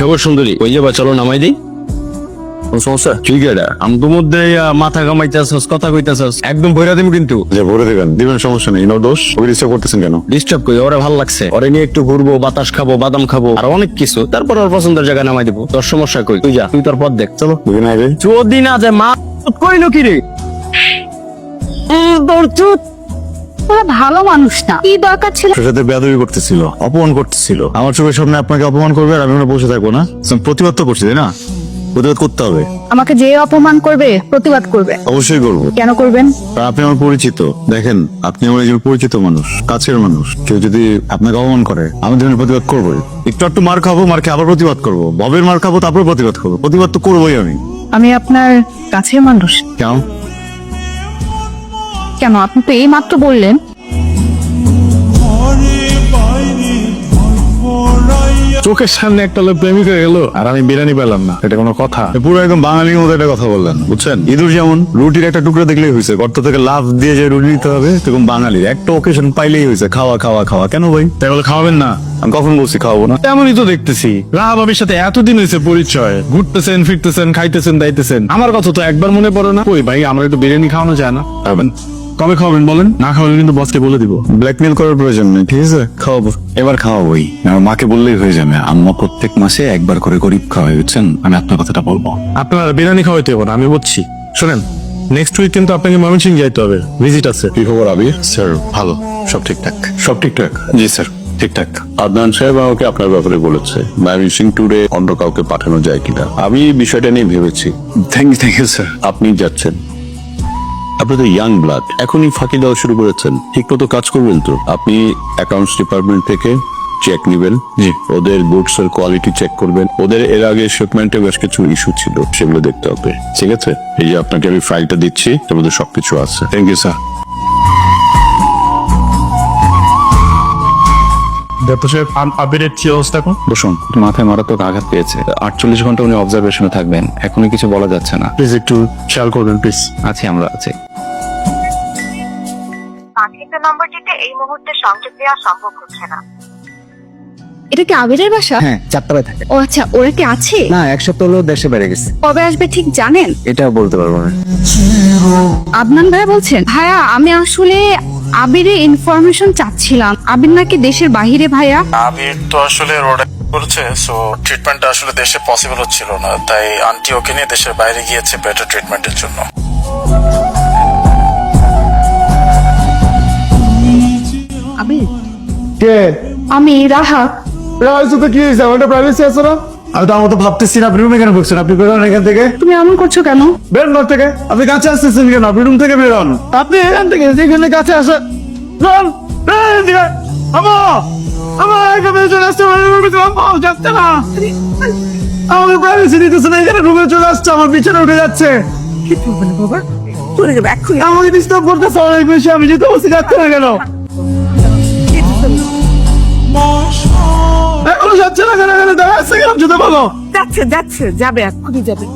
খবর সুন্দরী ওই যাবা? চলো নামাই দিই। কোন সমস্যা? ঠিক আছে আমি তো মধ্যে মাথা কামাইতেছস কথা কইতেছস। একদম ভৈরা দিম কিন্তু। যে ভরে দেবেন দিবেন সমস্যা নেই নো দোষ। ওকে ডিস্টার্ব করতেছেন কেন? ডিস্টার্ব করি ওরে ভালো লাগছে। ওরে নিয়ে একটু ঘুরবো বাতাস খাব বাদাম খাব আর অনেক কিছু। তারপর ওর পছন্দের জায়গায় নামাই দিব। তোর সমস্যা কই? তুই যা তুই তোর পথ দেখ চলো। দুদিন আগে যদি না যে মা কইলো কি রে? তোর চুত ওরা ভালো মানুষ না। কি দরকার ছিল? ওর সাথে বেয়াদবি করতেছিল অপমান করতেছিল। আমার চোখের সামনে আপনাকে অপমান করবে আর আমি ওখানে বসে থাকব না? So, প্রতিবাদ তো করছি তাই না? প্রতিবাদ করতে হবে। আমাকে যে অপমান করবে প্রতিবাদ করবে। অবশ্যই করব। কেন করবেন? কারণ আপনি আমার পরিচিত। দেখেন আপনি আমার একজন পরিচিত মানুষ কাছের মানুষ। কেউ যদি আপনাকে অপমান করে আমি ধরনের প্রতিবাদ করবোই। একটু একটু মার খাব মার খেয়ে আবার প্রতিবাদ করব। ভবের মার খাব তারপর প্রতিবাদ করব। প্রতিবাদ তো করবোই আমি। আমি আপনার কাছের মানুষ। কেন? কেন? আপনি তো এই মাত্র বললেন। চোখের সামনে একটা লোক প্রেমিক গেল আর আমি বিরিয়ানি পেলাম না। এটা কোনো কথা? পুরো একদম বাঙালির মতো একটা কথা বললেন বুঝছেন? ইঁদুর যেমন রুটির একটা টুকরো দেখলেই হয়েছে গর্ত থেকে লাভ দিয়ে যে রুটি নিতে হবে সেরকম বাঙালির। একটা ওকেশন পাইলেই হয়েছে খাওয়া খাওয়া খাওয়া। কেন ভাই? তাই বলে খাওয়াবেন না। আমি কখন বলছি খাওয়াবো না? তেমনই তো দেখতেছি। রাহা ভাবির সাথে এতদিন হয়েছে পরিচয়। ঘুরতেছেন ফিরতেছেন খাইতেছেন দাইতেছেন। আমার কথা তো একবার মনে পড়ে না। ওই ভাই আমরা একটু বিরিয়ানি খাওয়ানো যায় না। খাবেন। কবে খাওয়াবেন বলেন? না খাওয়ালে কিন্তু বসকে বলে দিব। ব্ল্যাকমেল করার প্রয়োজন নেই ঠিক আছে? খাওয়াবো। এবার খাওয়াবোই। আমার মাকে বললেই হয়ে যাবে। আম্মা প্রত্যেক মাসে একবার করে গরিব খাওয়াই বুঝছেন? আমি আপনার কথাটা বলব। আপনারা বিরিয়ানি খাওয়াইতে হবে না আমি বুঝছি। শোনেন নেক্সট উইক কিন্তু আপনাকে ময়মনসিং যাইতে হবে। ভিজিট আছে। কি খবর আবির স্যার ভালো। সব ঠিকঠাক। সব ঠিকঠাক? জি স্যার ঠিকঠাক। আদনান সাহেব আমাকে আপনার ব্যাপারে বলেছে। ম্যামিসিং ট্যুরে অন্য কাউকে পাঠানো যায় কিনা? আমি এই বিষয়টা নিয়ে ভেবেছি। Thank you thank you sir আপনি যাচ্ছেন। আপনি তো ইয়াং ব্লাড এখনই ফাঁকি দেওয়া শুরু করেছেন। ঠিক মতো কাজ করবেন তো? আপনি অ্যাকাউন্টস ডিপার্টমেন্ট থেকে চেক নেবেন। জি। ওদের গুডস এর কোয়ালিটি চেক করবেন। ওদের এর আগে শিপমেন্টে বেশ কিছু ইস্যু ছিল সেগুলো দেখতে হবে। ঠিক আছে? এই যে আপনাকে আমি ফাইলটা দিচ্ছি এর মধ্যে সবকিছু আছে। থ্যাংক ইউ স্যার ডাক্তার সাহেব আবিরের কি অবস্থা এখন? বসুন মাথায় মারাত্মক আঘাত পেয়েছে। আটচল্লিশ ঘণ্টা উনি অবজারভেশনে থাকবেন এখনই কিছু বলা যাচ্ছে না। প্লিজ একটু খেয়াল করবেন প্লিজ আছি আমরা আছি। পাঠিত নম্বরটিতে এই মুহূর্তে সংযোগ দেওয়া সম্ভব হচ্ছে না। এটা কি আবিরের বাসা? হ্যাঁ চারতলায় থাকে। ও আচ্ছা ওরা কি আছে? না এক সপ্তাহ হলো দেশে বেড়ে গেছে। কবে আসবে ঠিক জানেন? এটা বলতে পারব না। আদনান ভাইয়া বলছেন ভাইয়া আমি আসলে আবিরের ইনফরমেশন চাচ্ছিলাম। আবির নাকি দেশের বাহিরে ভাইয়া? আবির তো আসলে রোড করেছে সো ট্রিটমেন্টটা আসলে দেশে পসিবল হচ্ছিল না। তাই আন্টি ওকে নিয়ে দেশের বাইরে গিয়েছে বেটার ট্রিটমেন্টের জন্য। কে? আমি রাহা রাইসো তো কি হয়েছে? আমার প্রাইভেসি আছে না? আমি তো আমার তো ভাবতেছি না আপনি রুমে কেন ঢুকছেন আপনি বেরোন এখান থেকে। তুমি এমন করছ কেন? বেরোন ঘর থেকে। আপনি কাছে আসতেছেন কেন? আপনি রুম থেকে বেরোন। আপনি এখান থেকে যেখানে কাছে আসে বেরোন বেরোন আমা! আমার এখানে চলে আসছে। আমার রুমে চলে আমা যাচ্ছে না। আমাকে প্রাইভেসি দিতেছে না। এখানে রুমে চলে আসছে। আমার পিছনে উঠে যাচ্ছে। আমাকে ডিস্টার্ব করতেছে অনেক বেশি। আমি যেতে বসে যাচ্ছে না কেন? যাচ্ছে না কেন কেন? দাঁড়া আসছে কেন যেতে বলো। যাচ্ছে যাচ্ছে যাবে এক্ষুনি যাবে।